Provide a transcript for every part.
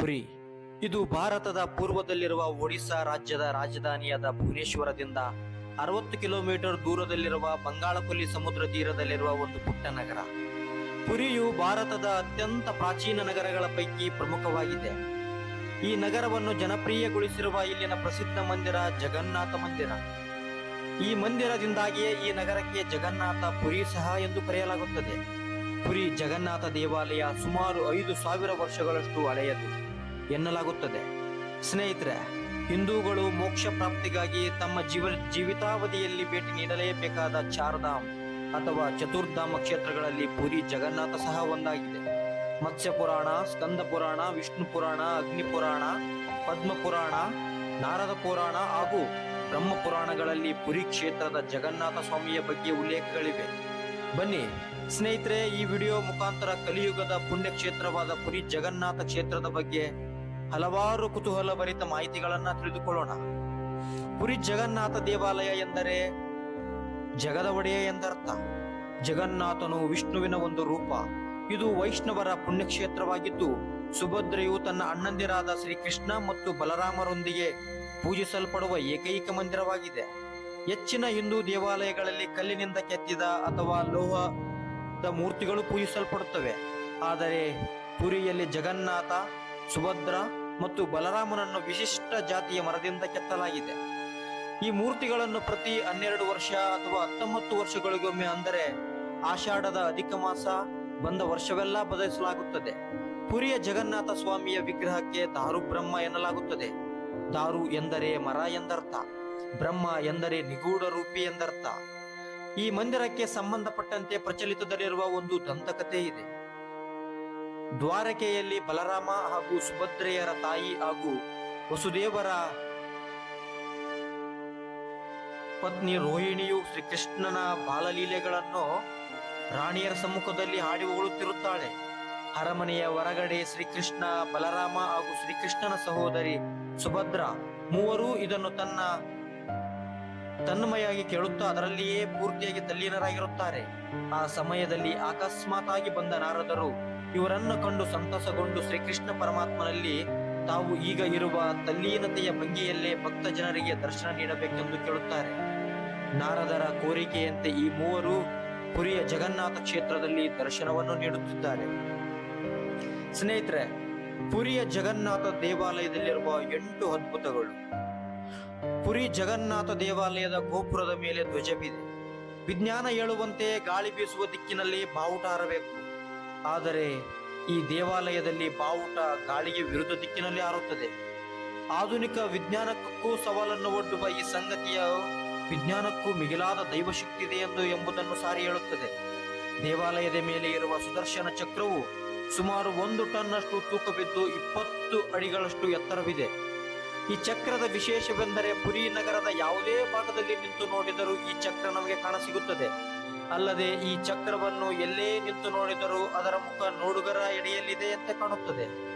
ಪುರಿ. ಇದು ಭಾರತದ ಪೂರ್ವದಲ್ಲಿರುವ ಒಡಿಶಾ ರಾಜ್ಯದ ರಾಜಧಾನಿಯಾದ ಭುವನೇಶ್ವರದಿಂದ ಅರವತ್ತು ಕಿಲೋಮೀಟರ್ ದೂರದಲ್ಲಿರುವ ಬಂಗಾಳಕೊಲ್ಲಿ ಸಮುದ್ರ ತೀರದಲ್ಲಿರುವ ಒಂದು ಪುಟ್ಟ ನಗರ. ಪುರಿಯು ಭಾರತದ ಅತ್ಯಂತ ಪ್ರಾಚೀನ ನಗರಗಳ ಪೈಕಿ ಪ್ರಮುಖವಾಗಿದೆ. ಈ ನಗರವನ್ನು ಜನಪ್ರಿಯಗೊಳಿಸಿರುವ ಇಲ್ಲಿನ ಪ್ರಸಿದ್ಧ ಮಂದಿರ ಜಗನ್ನಾಥ ಮಂದಿರ. ಈ ಮಂದಿರದಿಂದಾಗಿಯೇ ಈ ನಗರಕ್ಕೆ ಜಗನ್ನಾಥ ಪುರಿ ಸಹ ಎಂದು ಕರೆಯಲಾಗುತ್ತದೆ. ಪುರಿ ಜಗನ್ನಾಥ ದೇವಾಲಯ ಸುಮಾರು ಐದು ಸಾವಿರ ವರ್ಷಗಳಷ್ಟು ಹಳೆಯದು. ಎನ್ನಲಾಗುತ್ತದೆ. ಸ್ನೇಹಿತರೆ, ಹಿಂದೂಗಳು ಮೋಕ್ಷ ಪ್ರಾಪ್ತಿಗಾಗಿ ತಮ್ಮ ಜೀವ, ಜೀವಿತಾವಧಿಯಲ್ಲಿ ಭೇಟಿ ನೀಡಲೇಬೇಕಾದ ಚಾರ್ಧಾಮ್ ಅಥವಾ ಚತುರ್ಧಾಮ ಕ್ಷೇತ್ರಗಳಲ್ಲಿ ಪುರಿ ಜಗನ್ನಾಥ ಸಹ ಒಂದಾಗಿದೆ. ಮತ್ಸ್ಯ ಪುರಾಣ ಸ್ಕಂದ ಪುರಾಣ ವಿಷ್ಣು ಪುರಾಣ ಅಗ್ನಿ ಪುರಾಣ ಪದ್ಮ ಪುರಾಣ ನಾರದ ಪುರಾಣ ಹಾಗೂ ಬ್ರಹ್ಮ ಪುರಾಣಗಳಲ್ಲಿ ಪುರಿ ಕ್ಷೇತ್ರದ ಜಗನ್ನಾಥ ಸ್ವಾಮಿಯ ಬಗ್ಗೆ ಉಲ್ಲೇಖಗಳಿವೆ. ಬನ್ನಿ, ಸ್ನೇಹಿತರೆ, ಈ ವಿಡಿಯೋ ಮುಖಾಂತರ ಕಲಿಯುಗದ ಪುಣ್ಯಕ್ಷೇತ್ರವಾದ ಪುರಿ ಜಗನ್ನಾಥ ಕ್ಷೇತ್ರದ ಬಗ್ಗೆ ಹಲವಾರು ಕುತೂಹಲಭರಿತ ಮಾಹಿತಿಗಳನ್ನ ತಿಳಿದುಕೊಳ್ಳೋಣ. ಪುರಿ ಜಗನ್ನಾಥ ದೇವಾಲಯ ಎಂದರೆ ಜಗದ ಒಡೆಯ ಎಂದರ್ಥ. ಜಗನ್ನಾಥನು ವಿಷ್ಣುವಿನ ಒಂದು ರೂಪ. ಇದು ವೈಷ್ಣವರ ಪುಣ್ಯಕ್ಷೇತ್ರವಾಗಿದ್ದು, ಸುಭದ್ರೆಯು ತನ್ನ ಅಣ್ಣಂದಿರಾದ ಶ್ರೀಕೃಷ್ಣ ಮತ್ತು ಬಲರಾಮರೊಂದಿಗೆ ಪೂಜಿಸಲ್ಪಡುವ ಏಕೈಕ ಮಂದಿರವಾಗಿದೆ. ಹೆಚ್ಚಿನ ಹಿಂದೂ ದೇವಾಲಯಗಳಲ್ಲಿ ಕಲ್ಲಿನಿಂದ ಕೆತ್ತಿದ ಅಥವಾ ಲೋಹದ ಮೂರ್ತಿಗಳು ಪೂಜಿಸಲ್ಪಡುತ್ತವೆ. ಆದರೆ ಪುರಿಯಲ್ಲಿ ಜಗನ್ನಾಥ, ಸುಭದ್ರ ಮತ್ತು ಬಲರಾಮನನ್ನು ವಿಶಿಷ್ಟ ಜಾತಿಯ ಮರದಿಂದ ಕೆತ್ತಲಾಗಿದೆ. ಈ ಮೂರ್ತಿಗಳನ್ನು ಪ್ರತಿ ಹನ್ನೆರಡು ವರ್ಷ ಅಥವಾ ಹತ್ತೊಂಬತ್ತು ವರ್ಷಗಳಿಗೊಮ್ಮೆ ಅಂದರೆ ಆಷಾಢದ ಅಧಿಕ ಮಾಸ ಬಂದ ವರ್ಷವೆಲ್ಲ ಬದಲಿಸಲಾಗುತ್ತದೆ. ಪುರಿಯ ಜಗನ್ನಾಥ ಸ್ವಾಮಿಯ ವಿಗ್ರಹಕ್ಕೆ ದಾರು ಬ್ರಹ್ಮ ಎನ್ನಲಾಗುತ್ತದೆ. ದಾರು ಎಂದರೆ ಮರ ಎಂದರ್ಥ. ಬ್ರಹ್ಮ ಎಂದರೆ ನಿಗೂಢ ರೂಪಿ ಎಂದರ್ಥ. ಈ ಮಂದಿರಕ್ಕೆ ಸಂಬಂಧಪಟ್ಟಂತೆ ಪ್ರಚಲಿತದಲ್ಲಿರುವ ಒಂದು ದಂತಕಥೆ ಇದೆ. ದ್ವಾರಕೆಯಲ್ಲಿ ಬಲರಾಮ ಹಾಗೂ ಸುಭದ್ರೆಯರ ತಾಯಿ ಹಾಗೂ ವಸುದೇವರ ಪತ್ನಿ ರೋಹಿಣಿಯು ಶ್ರೀಕೃಷ್ಣನ ಬಾಲಲೀಲೆಗಳನ್ನು ರಾಣಿಯರ ಸಮ್ಮುಖದಲ್ಲಿ ಹಾಡಿ ಹೊಗಳುತ್ತಿರುತ್ತಾಳೆ ಅರಮನೆಯ ಹೊರಗಡೆ ಶ್ರೀಕೃಷ್ಣ, ಬಲರಾಮ ಹಾಗೂ ಶ್ರೀಕೃಷ್ಣನ ಸಹೋದರಿ ಸುಭದ್ರ ಮೂವರೂ ಇದನ್ನು ತನ್ನ ತನ್ಮಯಾಗಿ ಕೇಳುತ್ತಾ ಅದರಲ್ಲಿಯೇ ಪೂರ್ತಿಯಾಗಿ ತಲ್ಲೀನರಾಗಿರುತ್ತಾರೆ. ಆ ಸಮಯದಲ್ಲಿ ಅಕಸ್ಮಾತ್ ಆಗಿ ಬಂದ ನಾರದರು ಇವರನ್ನು ಕಂಡು ಸಂತಸಗೊಂಡು ಶ್ರೀಕೃಷ್ಣ ಪರಮಾತ್ಮನಲ್ಲಿ ತಾವು ಈಗ ಇರುವ ತಲ್ಲೀನತೆಯ ಭಂಗಿಯಲ್ಲೇ ಭಕ್ತ ಜನರಿಗೆ ದರ್ಶನ ನೀಡಬೇಕೆಂದು ಕೇಳುತ್ತಾರೆ. ನಾರದರ ಕೋರಿಕೆಯಂತೆ ಈ ಮೂವರು ಪುರಿಯ ಜಗನ್ನಾಥ ಕ್ಷೇತ್ರದಲ್ಲಿ ದರ್ಶನವನ್ನು ನೀಡುತ್ತಿದ್ದಾರೆ. ಸ್ನೇಹಿತರೆ, ಪುರಿಯ ಜಗನ್ನಾಥ ದೇವಾಲಯದಲ್ಲಿರುವ ಎಂಟು ಅದ್ಭುತಗಳು. ಪುರಿ ಜಗನ್ನಾಥ ದೇವಾಲಯದ ಗೋಪುರದ ಮೇಲೆ ಧ್ವಜವಿದೆ. ವಿಜ್ಞಾನ ಹೇಳುವಂತೆ ಗಾಳಿ ಬೀಸುವ ದಿಕ್ಕಿನಲ್ಲಿ ಬಾವುಟ ಹಾರಬೇಕು ಆದರೆ ಈ ದೇವಾಲಯದಲ್ಲಿ ಬಾವುಟ ಗಾಳಿಗೆ ವಿರುದ್ಧ ದಿಕ್ಕಿನಲ್ಲಿ ಹಾರುತ್ತದೆ ಆಧುನಿಕ ವಿಜ್ಞಾನಕ್ಕೂ ಸವಾಲನ್ನು ಒಡ್ಡುವ ಈ ಸಂಗತಿಯ ವಿಜ್ಞಾನಕ್ಕೂ ಮಿಗಿಲಾದ ದೈವಶಕ್ತಿ ಇದೆ ಎಂದು ಎಂಬುದನ್ನು ಸಾರಿ ಹೇಳುತ್ತದೆ. ದೇವಾಲಯದ ಮೇಲೆ ಇರುವ ಸುದರ್ಶನ ಚಕ್ರವು ಸುಮಾರು ಒಂದು ಟನ್ನಷ್ಟು ತೂಕವಿದ್ದು ಇಪ್ಪತ್ತು ಅಡಿಗಳಷ್ಟು ಎತ್ತರವಿದೆ. ಈ ಚಕ್ರದ ವಿಶೇಷವೆಂದರೆ ಪುರಿ ನಗರದ ಯಾವುದೇ ಭಾಗದಲ್ಲಿ ನಿಂತು ನೋಡಿದರೂ ಈ ಚಕ್ರ ನಮಗೆ ಕಾಣಸಿಗುತ್ತದೆ. ಅಲ್ಲದೆ ಈ ಚಕ್ರವನ್ನು ಎಲ್ಲೇ ನಿಂತು ನೋಡಿದರೂ ಅದರ ಮುಖ ನೋಡುಗರ ಎಡೆಯಲ್ಲಿದೆ ಅಂತ ಕಾಣುತ್ತದೆ.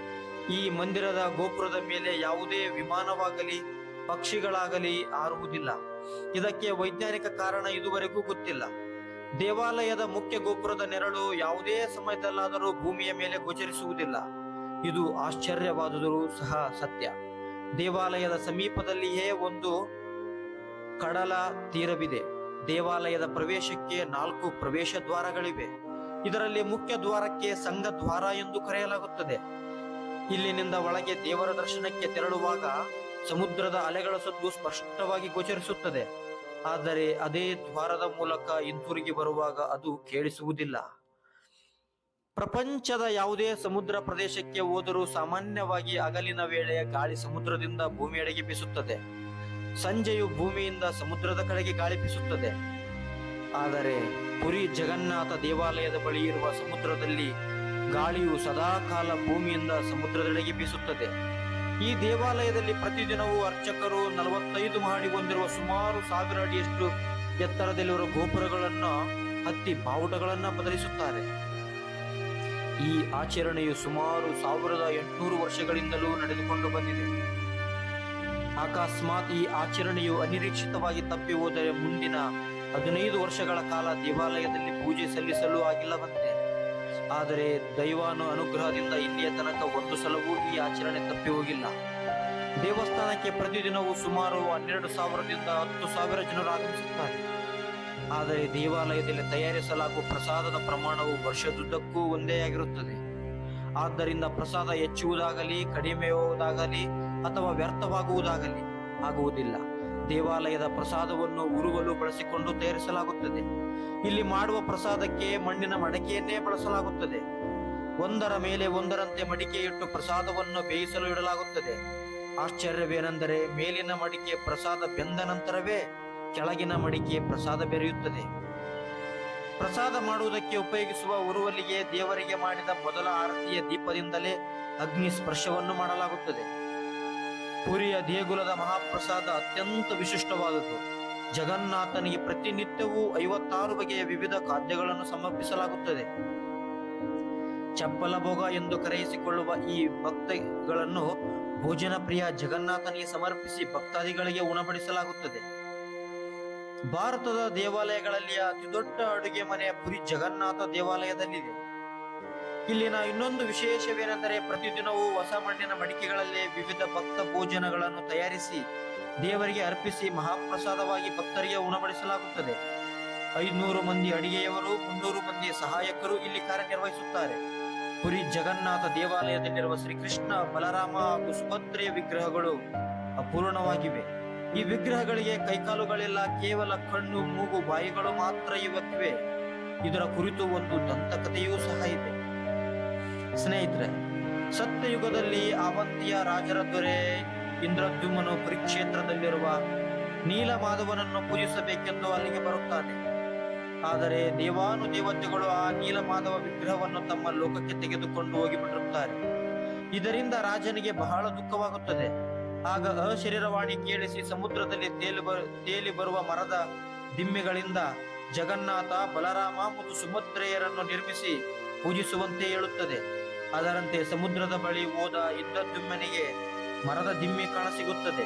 ಈ ಮಂದಿರದ ಗೋಪುರದ ಮೇಲೆ ಯಾವುದೇ ವಿಮಾನವಾಗಲಿ, ಪಕ್ಷಿಗಳಾಗಲಿ ಹಾರುವುದಿಲ್ಲ. ಇದಕ್ಕೆ ವೈಜ್ಞಾನಿಕ ಕಾರಣ ಇದುವರೆಗೂ ಗೊತ್ತಿಲ್ಲ. ದೇವಾಲಯದ ಮುಖ್ಯ ಗೋಪುರದ ನೆರಳು ಯಾವುದೇ ಸಮಯದಲ್ಲಾದರೂ ಭೂಮಿಯ ಮೇಲೆ ಗೋಚರಿಸುವುದಿಲ್ಲ. ಇದು ಆಶ್ಚರ್ಯವಾದುದರೂ ಸಹ ಸತ್ಯ. ದೇವಾಲಯದ ಸಮೀಪದಲ್ಲಿಯೇ ಒಂದು ಕಡಲ ತೀರವಿದೆ. ದೇವಾಲಯದ ಪ್ರವೇಶಕ್ಕೆ ನಾಲ್ಕು ಪ್ರವೇಶ ದ್ವಾರಗಳಿವೆ. ಇದರಲ್ಲಿ ಮುಖ್ಯ ದ್ವಾರಕ್ಕೆ ಸಂಘ ದ್ವಾರ ಎಂದು ಕರೆಯಲಾಗುತ್ತದೆ. ಇಲ್ಲಿನಿಂದ ಒಳಗೆ ದೇವರ ದರ್ಶನಕ್ಕೆ ತೆರಳುವಾಗ ಸಮುದ್ರದ ಅಲೆಗಳ ಸದ್ದು ಸ್ಪಷ್ಟವಾಗಿ ಗೋಚರಿಸುತ್ತದೆ. ಆದರೆ ಅದೇ ದ್ವಾರದ ಮೂಲಕ ಹಿಂತಿರುಗಿ ಬರುವಾಗ ಅದು ಕೇಳಿಸುವುದಿಲ್ಲ. ಪ್ರಪಂಚದ ಯಾವುದೇ ಸಮುದ್ರ ಪ್ರದೇಶಕ್ಕೆ ಹೋದರೂ ಸಾಮಾನ್ಯವಾಗಿ ಹಗಲಿನ ವೇಳೆಯ ಗಾಳಿ ಸಮುದ್ರದಿಂದ ಭೂಮಿಯಡೆಗೆ ಬೀಸುತ್ತದೆ. ಸಂಜೆಯು ಭೂಮಿಯಿಂದ ಸಮುದ್ರದ ಕಡೆಗೆ ಗಾಳಿ ಬೀಸುತ್ತದೆ ಆದರೆ ಪುರಿ ಜಗನ್ನಾಥ ದೇವಾಲಯದ ಬಳಿ ಇರುವ ಸಮುದ್ರದಲ್ಲಿ ಗಾಳಿಯು ಸದಾಕಾಲ ಭೂಮಿಯಿಂದ ಸಮುದ್ರದೆಡೆಗೆ ಬೀಸುತ್ತದೆ. ಈ ದೇವಾಲಯದಲ್ಲಿ ಪ್ರತಿದಿನವೂ ಅರ್ಚಕರು ನಲವತ್ತೈದು ಮಹಡಿ ಹೊಂದಿರುವ ಸುಮಾರು ಸಾವಿರ ಅಡಿಯಷ್ಟು ಎತ್ತರದಲ್ಲಿರುವ ಗೋಪುರಗಳನ್ನು ಹತ್ತಿ ಬಾವುಟಗಳನ್ನು ಬದಲಿಸುತ್ತಾರೆ. ಈ ಆಚರಣೆಯು ಸುಮಾರು ಸಾವಿರದ ಎಂಟುನೂರು ವರ್ಷಗಳಿಂದಲೂ ನಡೆದುಕೊಂಡು ಬಂದಿದೆ. ಅಕಸ್ಮಾತ್ ಈ ಆಚರಣೆಯು ಅನಿರೀಕ್ಷಿತವಾಗಿ ತಪ್ಪಿ ಹೋದರೆ ಮುಂದಿನ ಹದಿನೈದು ವರ್ಷಗಳ ಕಾಲ ದೇವಾಲಯದಲ್ಲಿ ಪೂಜೆ ಸಲ್ಲಿಸಲು ಆಗಿಲ್ಲವಂತೆ. ಆದರೆ ದೈವಾನು ಅನುಗ್ರಹದಿಂದ ಇಲ್ಲಿಯ ತನಕ ಒಂದು ಸಲವೂ ಈ ಆಚರಣೆ ತಪ್ಪಿ ಹೋಗಿಲ್ಲ. ದೇವಸ್ಥಾನಕ್ಕೆ ಪ್ರತಿದಿನವೂ ಸುಮಾರು ಹನ್ನೆರಡು ಸಾವಿರದಿಂದ ಹತ್ತು ಸಾವಿರ ಜನರು ಆಗಮಿಸುತ್ತಾರೆ. ಆದರೆ ದೇವಾಲಯದಲ್ಲಿ ತಯಾರಿಸಲಾಗುವ ಪ್ರಸಾದದ ಪ್ರಮಾಣವು ವರ್ಷದುದ್ದಕ್ಕೂ ಒಂದೇ ಆಗಿರುತ್ತದೆ. ಆದ್ದರಿಂದ ಪ್ರಸಾದ ಹೆಚ್ಚುವುದಾಗಲಿ ಕಡಿಮೆಯುವುದಾಗಲಿ ಅಥವಾ ವ್ಯರ್ಥವಾಗುವುದಾಗಲಿ ಆಗುವುದಿಲ್ಲ. ದೇವಾಲಯದ ಪ್ರಸಾದವನ್ನು ಉರುವಲು ಬಳಸಿಕೊಂಡು ತಯಾರಿಸಲಾಗುತ್ತದೆ. ಇಲ್ಲಿ ಮಾಡುವ ಪ್ರಸಾದಕ್ಕೆ ಮಣ್ಣಿನ ಮಡಕೆಯನ್ನೇ ಬಳಸಲಾಗುತ್ತದೆ. ಒಂದರ ಮೇಲೆ ಒಂದರಂತೆ ಮಡಿಕೆ ಇಟ್ಟು ಪ್ರಸಾದವನ್ನು ಬೇಯಿಸಲು ಇಡಲಾಗುತ್ತದೆ. ಆಶ್ಚರ್ಯವೇನೆಂದರೆ ಮೇಲಿನ ಮಡಿಕೆ ಪ್ರಸಾದ ಬೆಂದ ನಂತರವೇ ಕೆಳಗಿನ ಮಡಿಕೆ ಪ್ರಸಾದ ಬೆರೆಯುತ್ತದೆ. ಪ್ರಸಾದ ಮಾಡುವುದಕ್ಕೆ ಉಪಯೋಗಿಸುವ ಉರುವಲಿಗೆ ದೇವರಿಗೆ ಮಾಡಿದ ಮೊದಲ ಆರತಿಯ ದೀಪದಿಂದಲೇ ಅಗ್ನಿ ಸ್ಪರ್ಶವನ್ನು ಮಾಡಲಾಗುತ್ತದೆ. ಪುರಿಯ ದೇಗುಲದ ಮಹಾಪ್ರಸಾದ ಅತ್ಯಂತ ವಿಶಿಷ್ಟವಾದದ್ದು. ಜಗನ್ನಾಥನಿಗೆ ಪ್ರತಿನಿತ್ಯವೂ ಐವತ್ತಾರು ಬಗೆಯ ವಿವಿಧ ಖಾದ್ಯಗಳನ್ನು ಸಮರ್ಪಿಸಲಾಗುತ್ತದೆ. ಚಪ್ಪಲ ಭೋಗ ಎಂದು ಕರೆಯಿಸಿಕೊಳ್ಳುವ ಈ ಭಕ್ತಗಳನ್ನು ಭೋಜನ ಪ್ರಿಯ ಜಗನ್ನಾಥನಿಗೆ ಸಮರ್ಪಿಸಿ ಭಕ್ತಾದಿಗಳಿಗೆ ಉಣಬಡಿಸಲಾಗುತ್ತದೆ. ಭಾರತದ ದೇವಾಲಯಗಳಲ್ಲಿ ಅತಿ ದೊಡ್ಡ ಅಡುಗೆ ಮನೆ ಪುರಿ ಜಗನ್ನಾಥ ದೇವಾಲಯದಲ್ಲಿದೆ. ಇಲ್ಲಿನ ಇನ್ನೊಂದು ವಿಶೇಷವೇನೆಂದರೆ ಪ್ರತಿದಿನವೂ ಹೊಸ ಮಣ್ಣಿನ ಮಡಿಕೆಗಳಲ್ಲಿ ವಿವಿಧ ಭಕ್ತ ಭೋಜನಗಳನ್ನು ತಯಾರಿಸಿ ದೇವರಿಗೆ ಅರ್ಪಿಸಿ ಮಹಾಪ್ರಸಾದವಾಗಿ ಭಕ್ತರಿಗೆ ಉಣಬಡಿಸಲಾಗುತ್ತದೆ. ಐನೂರು ಮಂದಿ ಅಡಿಗೆಯವರು, ಮುನ್ನೂರು ಮಂದಿ ಸಹಾಯಕರು ಇಲ್ಲಿ ಕಾರ್ಯನಿರ್ವಹಿಸುತ್ತಾರೆ. ಪುರಿ ಜಗನ್ನಾಥ ದೇವಾಲಯದಲ್ಲಿರುವ ಶ್ರೀಕೃಷ್ಣ, ಬಲರಾಮ ಹಾಗೂ ಸುಭದ್ರೆಯ ವಿಗ್ರಹಗಳು ಅಪೂರ್ಣವಾಗಿವೆ. ಈ ವಿಗ್ರಹಗಳಿಗೆ ಕೈಕಾಲುಗಳೆಲ್ಲ ಕೇವಲ ಕಣ್ಣು, ಮೂಗು, ಬಾಯಿಗಳು ಮಾತ್ರ ಇವತ್ತಿವೆ. ಇದರ ಕುರಿತು ಒಂದು ದಂತಕಥೆಯೂ ಸಹ ಇದೆ. ಸ್ನೇಹಿತರೆ, ಸತ್ಯಯುಗದಲ್ಲಿ ಅವಂತಿಯ ರಾಜರ ದೊರೆ ಇಂದ್ರದ್ಯುಮನು ಪರಿಕ್ಷೇತ್ರದಲ್ಲಿರುವ ನೀಲಮಾಧವನನ್ನು ಪೂಜಿಸಬೇಕೆಂದು ಅಲ್ಲಿಗೆ ಬರುತ್ತಾನೆ. ಆದರೆ ದೇವಾನುದೇವತೆಗಳು ಆ ನೀಲಮಾಧವ ವಿಗ್ರಹವನ್ನು ತಮ್ಮ ಲೋಕಕ್ಕೆ ತೆಗೆದುಕೊಂಡು ಹೋಗಿಬಿಟ್ಟಿರುತ್ತಾರೆ. ಇದರಿಂದ ರಾಜನಿಗೆ ಬಹಳ ದುಃಖವಾಗುತ್ತದೆ. ಆಗ ಅಶರೀರವಾಣಿ ಕೇಳಿಸಿ ಸಮುದ್ರದಲ್ಲಿ ತೇಲಿ ಬ ತೇಲಿ ಬರುವ ಮರದ ದಿಮ್ಮೆಗಳಿಂದ ಜಗನ್ನಾಥ ಬಲರಾಮ ಮತ್ತು ಸುಭದ್ರೆಯರನ್ನು ನಿರ್ಮಿಸಿ ಪೂಜಿಸುವಂತೆ ಹೇಳುತ್ತದೆ. ಅದರಂತೆ ಸಮುದ್ರದ ಬಳಿ ಹೋದ ಇಂದ್ರದ್ಯುಮ್ನಿಗೆ ಮರದ ದಿಮ್ಮೆ ಕಾಣಸಿಗುತ್ತದೆ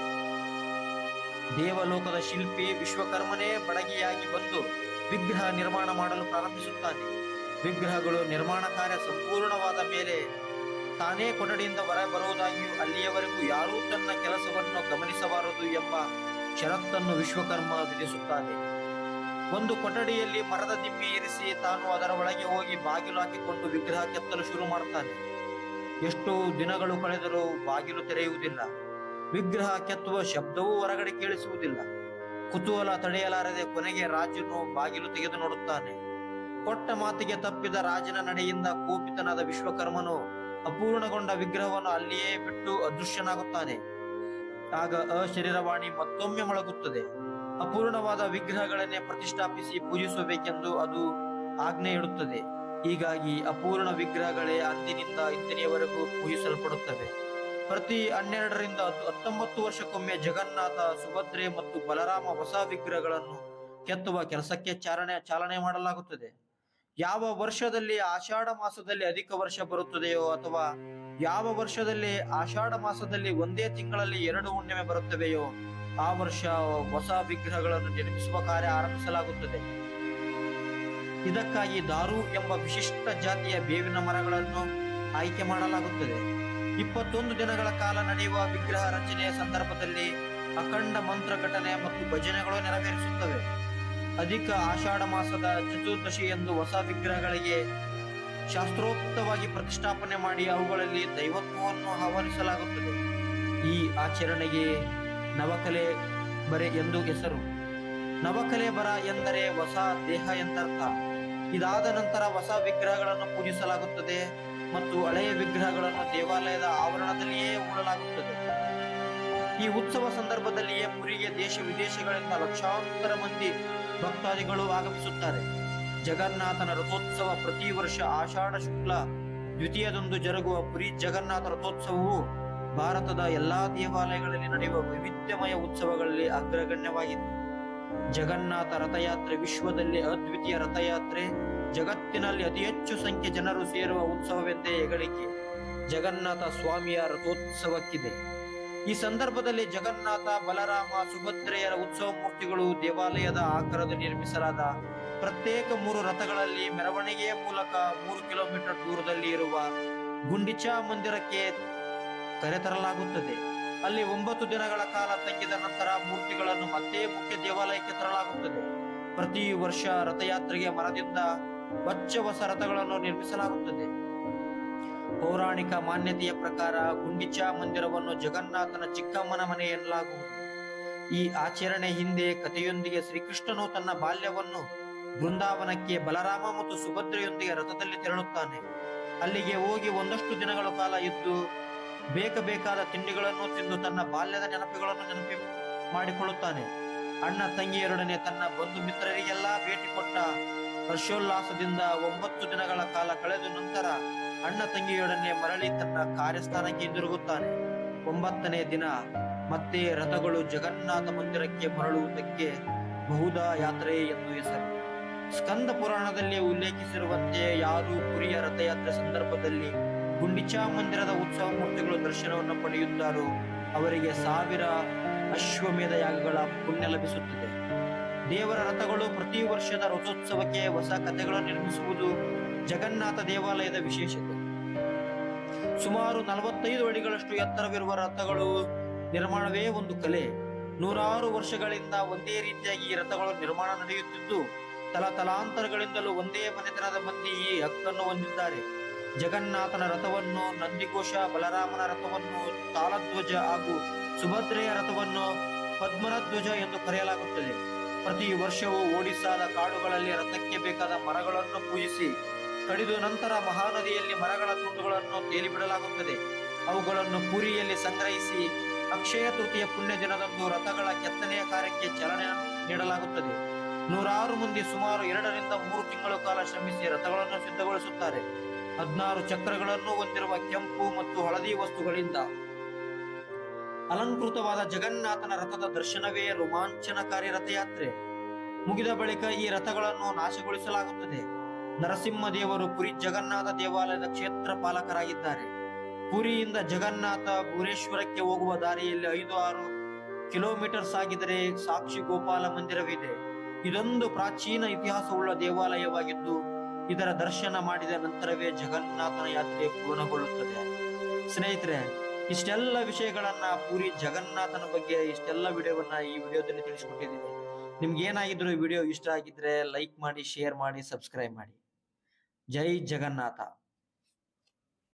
ದೇವಲೋಕದ ಶಿಲ್ಪಿ ವಿಶ್ವಕರ್ಮನೇ ಬಡಗಿಯಾಗಿ ಬಂದು ವಿಗ್ರಹ ನಿರ್ಮಾಣ ಮಾಡಲು ಪ್ರಾರಂಭಿಸುತ್ತಾನೆ. ವಿಗ್ರಹಗಳು ನಿರ್ಮಾಣ ಕಾರ್ಯ ಸಂಪೂರ್ಣವಾದ ಮೇಲೆ ತಾನೇ ಕೊಠಡಿಯಿಂದ ಹೊರ ಬರುವುದಾಗಿಯೂ ಅಲ್ಲಿಯವರೆಗೂ ಯಾರೂ ತನ್ನ ಕೆಲಸವನ್ನು ಗಮನಿಸಬಾರದು ಎಂಬ ಷರತ್ತನ್ನು ವಿಶ್ವಕರ್ಮ ವಿಧಿಸುತ್ತಾನೆ. ಒಂದು ಕೊಠಡಿಯಲ್ಲಿ ಮರದ ದಿಮ್ಮೆ ಇರಿಸಿ ತಾನು ಅದರ ಒಳಗೆ ಹೋಗಿ ಬಾಗಿಲು ಹಾಕಿಕೊಂಡು ವಿಗ್ರಹ ಕೆತ್ತಲು ಶುರು ಮಾಡುತ್ತಾನೆ ಎಷ್ಟು ದಿನಗಳು ಕಳೆದರೂ ಬಾಗಿಲು ತೆರೆಯುವುದಿಲ್ಲ. ವಿಗ್ರಹ ಕೆತ್ತುವ ಶಬ್ದವೂ ಹೊರಗಡೆ ಕೇಳಿಸುವುದಿಲ್ಲ. ಕುತೂಹಲ ತಡೆಯಲಾರದೆ ಕೊನೆಗೆ ರಾಜನು ಬಾಗಿಲು ತೆಗೆದು ನೋಡುತ್ತಾನೆ. ಕೊಟ್ಟ ಮಾತಿಗೆ ತಪ್ಪಿದ ರಾಜನ ನಡೆಯಿಂದ ಕೋಪಿತನಾದ ವಿಶ್ವಕರ್ಮನು ಅಪೂರ್ಣಗೊಂಡ ವಿಗ್ರಹವನ್ನು ಅಲ್ಲಿಯೇ ಬಿಟ್ಟು ಅದೃಶ್ಯನಾಗುತ್ತಾನೆ. ಆಗ ಅಶರೀರವಾಣಿ ಮತ್ತೊಮ್ಮೆ ಮೊಳಗುತ್ತದೆ. ಅಪೂರ್ಣವಾದ ವಿಗ್ರಹಗಳನ್ನೇ ಪ್ರತಿಷ್ಠಾಪಿಸಿ ಪೂಜಿಸಬೇಕೆಂದು ಅದು ಆಜ್ಞೆ ಇಡುತ್ತದೆ. ಹೀಗಾಗಿ ಅಪೂರ್ಣ ವಿಗ್ರಹಗಳೇ ಅಂದಿನಿಂದ ಇಂದಿನವರೆಗೂ ಪೂಜಿಸಲ್ಪಡುತ್ತವೆ. ಪ್ರತಿ ಹನ್ನೆರಡರಿಂದ ಹತ್ತು- ಹತ್ತೊಂಬತ್ತು ವರ್ಷಕ್ಕೊಮ್ಮೆ ಜಗನ್ನಾಥ, ಸುಭದ್ರೆ ಮತ್ತು ಬಲರಾಮ ಹೊಸ ವಿಗ್ರಹಗಳನ್ನು ಕೆತ್ತುವ ಕೆಲಸಕ್ಕೆ ಚಾಲನೆ ಚಾಲನೆ ಮಾಡಲಾಗುತ್ತದೆ. ಯಾವ ವರ್ಷದಲ್ಲಿ ಆಷಾಢ ಮಾಸದಲ್ಲಿ ಅಧಿಕ ವರ್ಷ ಬರುತ್ತದೆಯೋ ಅಥವಾ ಯಾವ ವರ್ಷದಲ್ಲಿ ಆಷಾಢ ಮಾಸದಲ್ಲಿ ಒಂದೇ ತಿಂಗಳಲ್ಲಿ ಎರಡು ಹುಣ್ಣಿಮೆ ಬರುತ್ತವೆಯೋ ಆ ವರ್ಷ ಹೊಸ ವಿಗ್ರಹಗಳನ್ನು ನಿರ್ಮಿಸುವ ಕಾರ್ಯ ಆರಂಭಿಸಲಾಗುತ್ತದೆ. ಇದಕ್ಕಾಗಿ ದಾರು ಎಂಬ ವಿಶಿಷ್ಟ ಜಾತಿಯ ಬೇವಿನ ಮರಗಳನ್ನು ಆಯ್ಕೆ ಮಾಡಲಾಗುತ್ತದೆ. ಇಪ್ಪತ್ತೊಂದು ದಿನಗಳ ಕಾಲ ನಡೆಯುವ ವಿಗ್ರಹ ರಚನೆಯ ಸಂದರ್ಭದಲ್ಲಿ ಅಖಂಡ ಮಂತ್ರ ಘಟನೆ ಮತ್ತು ಭಜನೆಗಳು ನೆರವೇರಿಸುತ್ತವೆ. ಅಧಿಕ ಆಷಾಢ ಮಾಸದ ಚತುರ್ದಶಿ ಎಂದು ಹೊಸ ವಿಗ್ರಹಗಳಿಗೆ ಶಾಸ್ತ್ರೋಕ್ತವಾಗಿ ಪ್ರತಿಷ್ಠಾಪನೆ ಮಾಡಿ ಅವುಗಳಲ್ಲಿ ದೈವತ್ವವನ್ನು ಆಹ್ವಾನಿಸಲಾಗುತ್ತದೆ. ಈ ಆಚರಣೆಗೆ ನವಕಲೆ ಬರೆ ಎಂದು ಹೆಸರು. ನವಕಲೆ ಬರ ಎಂದರೆ ಹೊಸ ದೇಹ ಎಂದರ್ಥ. ಇದಾದ ನಂತರ ಹೊಸ ವಿಗ್ರಹಗಳನ್ನು ಪೂಜಿಸಲಾಗುತ್ತದೆ ಮತ್ತು ಹಳೆಯ ವಿಗ್ರಹಗಳನ್ನು ದೇವಾಲಯದ ಆವರಣದಲ್ಲಿಯೇ ಹೂಡಲಾಗುತ್ತದೆ. ಈ ಉತ್ಸವ ಸಂದರ್ಭದಲ್ಲಿಯೇ ಪುರಿಗೆ ದೇಶ ವಿದೇಶಗಳಿಂದ ಲಕ್ಷಾಂತರ ಮಂದಿ ಭಕ್ತಾದಿಗಳು ಆಗಮಿಸುತ್ತಾರೆ. ಜಗನ್ನಾಥನ ರಥೋತ್ಸವ ಪ್ರತಿ ವರ್ಷ ಆಷಾಢ ಶುಕ್ಲ ದ್ವಿತೀಯದಂದು ಜರುಗುವ ಪುರಿ ಜಗನ್ನಾಥ ರಥೋತ್ಸವವು ಭಾರತದ ಎಲ್ಲಾ ದೇವಾಲಯಗಳಲ್ಲಿ ನಡೆಯುವ ವೈವಿಧ್ಯಮಯ ಉತ್ಸವಗಳಲ್ಲಿ ಅಗ್ರಗಣ್ಯವಾಗಿದೆ ಜಗನ್ನಾಥ ರಥಯಾತ್ರೆ ವಿಶ್ವದಲ್ಲಿ ಅದ್ವಿತೀಯ ರಥಯಾತ್ರೆ, ಜಗತ್ತಿನಲ್ಲಿ ಅತಿ ಹೆಚ್ಚು ಸಂಖ್ಯೆ ಜನರು ಸೇರುವ ಉತ್ಸವವೆಂದೇ ಹೆಗಳಿಕೆ ಜಗನ್ನಾಥ ಸ್ವಾಮಿಯ ರಥೋತ್ಸವಕ್ಕಿದೆ. ಈ ಸಂದರ್ಭದಲ್ಲಿ ಜಗನ್ನಾಥ ಬಲರಾಮ ಸುಭದ್ರೆಯರ ಉತ್ಸವ ಮೂರ್ತಿಗಳು ದೇವಾಲಯದ ಆಕಾರದ ನಿರ್ಮಿಸಲಾದ ಪ್ರತ್ಯೇಕ ಮೂರು ರಥಗಳಲ್ಲಿ ಮೆರವಣಿಗೆಯ ಮೂಲಕ ಮೂರು ಕಿಲೋಮೀಟರ್ ದೂರದಲ್ಲಿ ಇರುವ ಗುಂಡಿಚಾ ಮಂದಿರಕ್ಕೆ ಕರೆತರಲಾಗುತ್ತದೆ ಅಲ್ಲಿ ಒಂಬತ್ತು ದಿನಗಳ ಕಾಲ ತಂಗಿದ ನಂತರ ಮೂರ್ತಿಗಳನ್ನು ಮತ್ತೆ ಮುಖ್ಯ ದೇವಾಲಯಕ್ಕೆ ತರಲಾಗುತ್ತದೆ. ಪ್ರತಿ ವರ್ಷ ರಥಯಾತ್ರೆಗೆ ಮರದಿಂದ ಹೊಚ್ಚ ಹೊಸ ರಥಗಳನ್ನು ನಿರ್ಮಿಸಲಾಗುತ್ತದೆ. ಪೌರಾಣಿಕ ಮಾನ್ಯತೆಯ ಪ್ರಕಾರ ಗುಂಡಿಚಾ ಮಂದಿರವನ್ನು ಜಗನ್ನಾಥನ ಚಿಕ್ಕಮ್ಮನ ಮನೆ ಎನ್ನಲಾಗುವುದು. ಈ ಆಚರಣೆ ಹಿಂದೆ ಕಥೆಯೊಂದಿಗೆ ಶ್ರೀಕೃಷ್ಣನು ತನ್ನ ಬಾಲ್ಯವನ್ನು ಬೃಂದಾವನಕ್ಕೆ ಬಲರಾಮ ಮತ್ತು ಸುಭದ್ರೆಯೊಂದಿಗೆ ರಥದಲ್ಲಿ ತೆರಳುತ್ತಾನೆ. ಅಲ್ಲಿಗೆ ಹೋಗಿ ಒಂದಷ್ಟು ದಿನಗಳ ಕಾಲ ಇದ್ದು ಬೇಕ ಬೇಕಾದ ತಿಂಡಿಗಳನ್ನು ತಿಂದು ತನ್ನ ಬಾಲ್ಯದ ನೆನಪುಗಳನ್ನು ನೆನಪಿ ಮಾಡಿಕೊಳ್ಳುತ್ತಾನೆ. ಅಣ್ಣ ತಂಗಿಯರೊಡನೆ ತನ್ನ ಬಂಧು ಮಿತ್ರರಿಗೆಲ್ಲ ಭೇಟಿ ಕೊಟ್ಟ ಹರ್ಷೋಲ್ಲಾಸದಿಂದ ಒಂಬತ್ತು ದಿನಗಳ ಕಾಲ ಕಳೆದ ನಂತರ ಅಣ್ಣ ತಂಗಿಯೊಡನೆ ಮರಳಿ ತನ್ನ ಕಾರ್ಯಸ್ಥಾನಕ್ಕೆ ಹಿಂದಿರುಗುತ್ತಾನೆ. ಒಂಬತ್ತನೇ ದಿನ ಮತ್ತೆ ರಥಗಳು ಜಗನ್ನಾಥ ಮಂದಿರಕ್ಕೆ ಮರಳುವುದಕ್ಕೆ ಬಹುದ ಯಾತ್ರೆ ಎಂದು ಹೆಸರು. ಸ್ಕಂದ ಪುರಾಣದಲ್ಲಿ ಉಲ್ಲೇಖಿಸಿರುವಂತೆ ಯಾರು ಪುರಿಯ ರಥಯಾತ್ರೆ ಸಂದರ್ಭದಲ್ಲಿ ಗುಂಡಿಚಾ ಮಂದಿರದ ಉತ್ಸವ ಮೂರ್ತಿಗಳು ದರ್ಶನವನ್ನು ಪಡೆಯುತ್ತಾರೋ ಅವರಿಗೆ ಸಾವಿರ ಅಶ್ವಮೇಧ ಯಾಗಗಳ ಪುಣ್ಯ ಲಭಿಸುತ್ತದೆ. ದೇವರ ರಥಗಳು ಪ್ರತಿ ವರ್ಷದ ರಥೋತ್ಸವಕ್ಕೆ ಹೊಸ ಕಥೆಗಳನ್ನು ನಿರ್ಮಿಸುವುದು ಜಗನ್ನಾಥ ದೇವಾಲಯದ ವಿಶೇಷತೆ. ಸುಮಾರು ನಲವತ್ತೈದು ಅಡಿಗಳಷ್ಟು ಎತ್ತರವಿರುವ ರಥಗಳು ನಿರ್ಮಾಣವೇ ಒಂದು ಕಲೆ. ನೂರಾರು ವರ್ಷಗಳಿಂದ ಒಂದೇ ರೀತಿಯಾಗಿ ಈ ರಥಗಳು ನಿರ್ಮಾಣ ನಡೆಯುತ್ತಿದ್ದು, ತಲತಲಾಂತರಗಳಿಂದಲೂ ಒಂದೇ ಮನೆತನದ ಮಂದಿ ಈ ಹಕ್ಕನ್ನು ಹೊಂದಿದ್ದಾರೆ. ಜಗನ್ನಾಥನ ರಥವನ್ನು ನಂದಿಕೋಶ ಬಲರಾಮನ ರಥವನ್ನು ತಾಲಧ್ವಜ ಹಾಗೂ ಸುಭದ್ರೆಯ ರಥವನ್ನು ಪದ್ಮನಧ್ವಜ ಎಂದು ಕರೆಯಲಾಗುತ್ತದೆ. ಪ್ರತಿ ವರ್ಷವೂ ಓಡಿಸಾದ ಕಾಡುಗಳಲ್ಲಿ ರಥಕ್ಕೆ ಬೇಕಾದ ಮರಗಳನ್ನು ಪೂಜಿಸಿ, ಕಡಿದು ನಂತರ ಮಹಾನದಿಯಲ್ಲಿ ಮರಗಳ ತುಂಡುಗಳನ್ನು ತೇಲಿಬಿಡಲಾಗುತ್ತದೆ. ಅವುಗಳನ್ನು ಪುರಿಯಲ್ಲಿ ಸಂಗ್ರಹಿಸಿ, ಅಕ್ಷಯ ತೃತೀಯ ಪುಣ್ಯ ದಿನದಂದು ರಥಗಳ ಕೆತ್ತನೆಯ ಕಾರ್ಯಕ್ಕೆ ಚಾಲನೆ ನೀಡಲಾಗುತ್ತದೆ. ನೂರಾರು ಮಂದಿ ಸುಮಾರು ಎರಡರಿಂದ ಮೂರು ತಿಂಗಳ ಕಾಲ ಶ್ರಮಿಸಿ ರಥಗಳನ್ನು ಸಿದ್ಧಗೊಳಿಸುತ್ತಾರೆ. ಹದಿನಾರು ಚಕ್ರಗಳನ್ನು ಹೊಂದಿರುವ ಕೆಂಪು ಮತ್ತು ಹಳದಿ ವಸ್ತುಗಳಿಂದ ಅಲಂಕೃತವಾದ ಜಗನ್ನಾಥನ ರಥದ ದರ್ಶನವೇ ರೋಮಾಂಚನಕಾರಿ ರಥಯಾತ್ರೆ. ಮುಗಿದ ಬಳಿಕ ಈ ರಥಗಳನ್ನು ನಾಶಗೊಳಿಸಲಾಗುತ್ತದೆ. ನರಸಿಂಹ ದೇವರು ಪುರಿ ಜಗನ್ನಾಥ ದೇವಾಲಯದ ಕ್ಷೇತ್ರ ಪಾಲಕರಾಗಿದ್ದಾರೆ. ಪುರಿಯಿಂದ ಜಗನ್ನಾಥ ಭುವನೇಶ್ವರಕ್ಕೆ ಹೋಗುವ ದಾರಿಯಲ್ಲಿ ಐದು ಆರು ಕಿಲೋಮೀಟರ್ ಸಾಗಿದರೆ ಸಾಕ್ಷಿ ಗೋಪಾಲ ಮಂದಿರವಿದೆ. ಇದೊಂದು ಪ್ರಾಚೀನ ಇತಿಹಾಸವುಳ್ಳ ದೇವಾಲಯವಾಗಿದ್ದು ಇದರ ದರ್ಶನ ಮಾಡಿದ ನಂತರವೇ ಜಗನ್ನಾಥನ ಯಾತ್ರೆ ಪೂರ್ಣಗೊಳ್ಳುತ್ತದೆ. ಸ್ನೇಹಿತರೆ, ಇಷ್ಟೆಲ್ಲ ವಿಷಯಗಳನ್ನ ಪೂರಿ ಜಗನ್ನಾಥನ ಬಗ್ಗೆ ಇಷ್ಟೆಲ್ಲ ವಿಡಿಯೋವನ್ನ ಈ ವಿಡಿಯೋದಲ್ಲಿ ತಿಳಿಸ್ಕೊಟ್ಟಿದ್ದೀನಿ. ನಿಮ್ಗೆ ಏನಾಗಿದ್ರು ವಿಡಿಯೋ ಇಷ್ಟ ಆಗಿದ್ರೆ ಲೈಕ್ ಮಾಡಿ, ಶೇರ್ ಮಾಡಿ, ಸಬ್ಸ್ಕ್ರೈಬ್ ಮಾಡಿ. ಜೈ ಜಗನ್ನಾಥ.